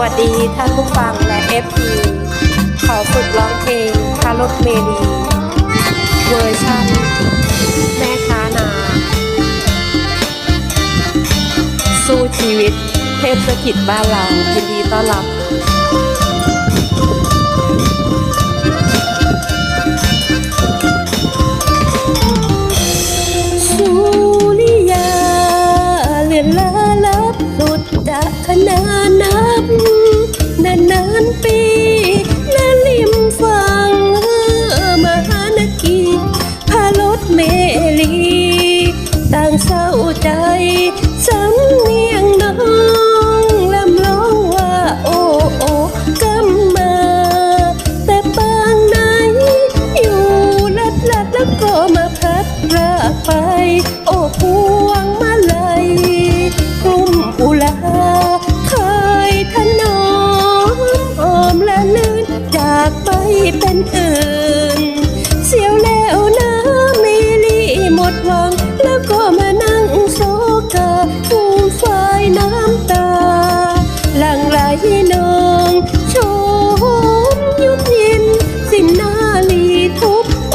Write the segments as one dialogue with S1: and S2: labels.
S1: วัสดีท่านผู้ฟังและเอฟพีขอฝึกร้องเพลงคารถเมรีเวอร์ชันแม่ค้านา สู้ชีวิตเทศกิจบ้านเรายินดีต้อนรับ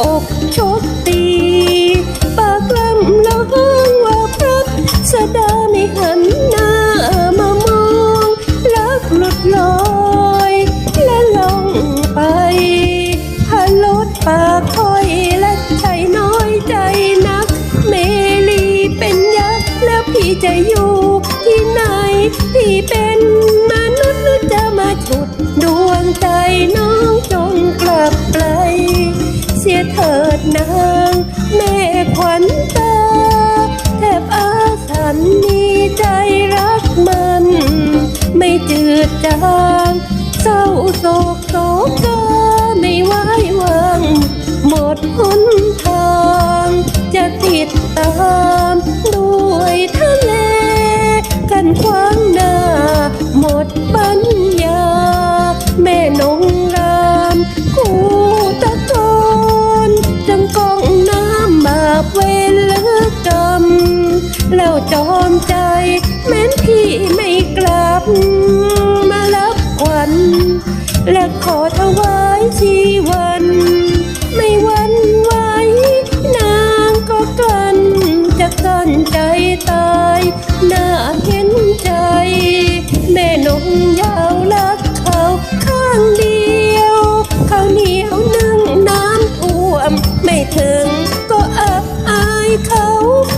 S1: อกชกตีปากลำร้องว่าพระสดาไม่หันหน้ามามองรักหลุดลอย และลงไปพารถปากคอยและใจน้อยใจนัก เมลีเป็นยักษ์แล้วพี่จะอยู่ที่ไหนพี่เป็น นางแม่ขวัญตาแทบอาสันมีใจรักมัน ไม่จืดจางเศร้าโศกโศกาไม่ไหววางหมดหน และขอถวายชีวัน ไม่หวันไหวนางก็กลั้นจะกั้นใจตายน่าเห็นใจ แม่นงยาวรักเขาข้างเดียวข้าวเหนียวนึ่งน้ำท่วม ไม่ถึงก็อับอายเขา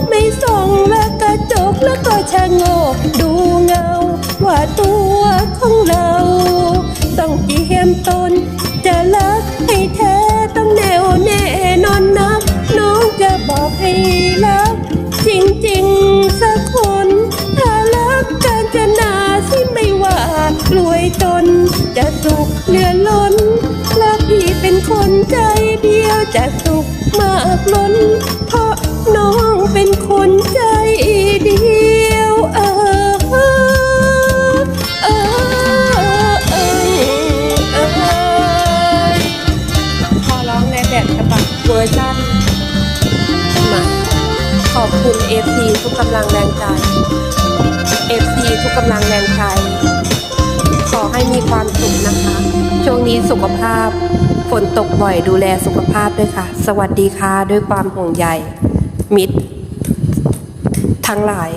S1: ไม่ส่องและกระจกแล้วก็ชะโงกดูเงาว่าตัวของเรา มตนจะรักให้แท้ต้องแน่วแน่นอนนัก น้องจะบอกให้รัก จริงๆสักคน ถ้ารักกันจะนาสิไม่ว่ารวยจน จะสุขเหลือล้นและพี่เป็นคนใจเดียวจะสุขมากล้น เพราะน้อง ขอบคุณ FC ทุกกำลังแรงใจ FC ทุกกำลังแรงใจ ขอให้มีความสุขนะคะ ช่วงนี้สุขภาพฝนตกบ่อยดูแลสุขภาพด้วยค่ะ สวัสดีค่ะ ด้วยความห่วงใยมิตร ทั้งหลาย